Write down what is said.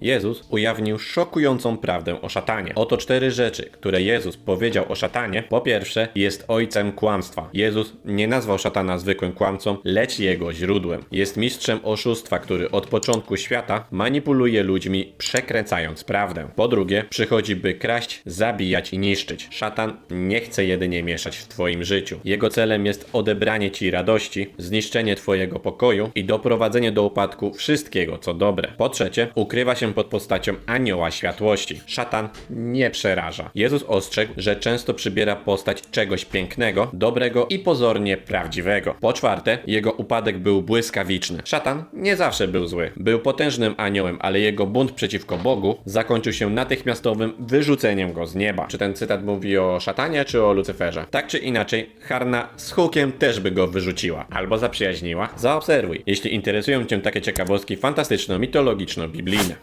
Jezus ujawnił szokującą prawdę o szatanie. Oto cztery rzeczy, które Jezus powiedział o szatanie. Po pierwsze, jest ojcem kłamstwa. Jezus nie nazwał szatana zwykłym kłamcą, lecz jego źródłem. Jest mistrzem oszustwa, który od początku świata manipuluje ludźmi, przekręcając prawdę. Po drugie, przychodzi by kraść, zabijać i niszczyć. Szatan nie chce jedynie mieszać w twoim życiu. Jego celem jest odebranie ci radości, zniszczenie twojego pokoju i doprowadzenie do upadku wszystkiego, co dobre. Po trzecie, ukrywa się pod postacią anioła światłości. Szatan nie przeraża. Jezus ostrzegł, że często przybiera postać czegoś pięknego, dobrego i pozornie prawdziwego. Po czwarte, jego upadek był błyskawiczny. Szatan nie zawsze był zły. Był potężnym aniołem, ale jego bunt przeciwko Bogu zakończył się natychmiastowym wyrzuceniem go z nieba. Czy ten cytat mówi o szatanie, czy o Lucyferze? Tak czy inaczej, Harna z hukiem też by go wyrzuciła. Albo zaprzyjaźniła. Zaobserwuj, jeśli interesują cię takie ciekawostki fantastyczno-mitologiczno-biblijne.